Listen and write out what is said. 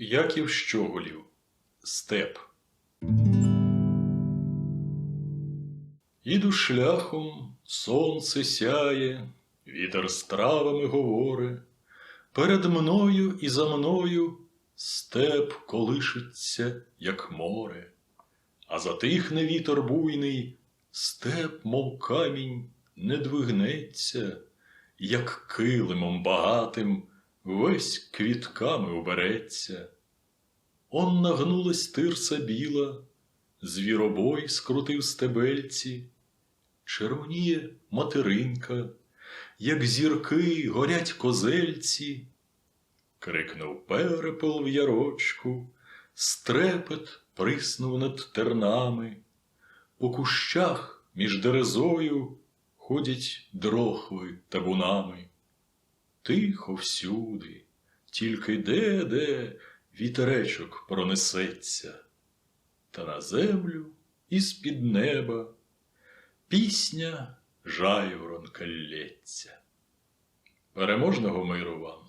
Яків Щоголів Степ. Іду шляхом, сонце сяє, вітер з травами говоре. Перед мною і за мною степ колишиться, як море, а затихне вітер буйний, степ, мов камінь, не двигнеться, як килимом багатим весь квітками убереться. Он нагнулась тирса біла, звіробой скрутив стебельці, червоніє материнка, як зірки горять козельці. Крикнув перепел в ярочку, стрепет приснув над тернами. По кущах між дерезою ходять дрохви табунами. Тихо всюди, тільки де-де вітеречок пронесеться, та на землю із-під неба пісня жайворонка лється. Переможного миру вам!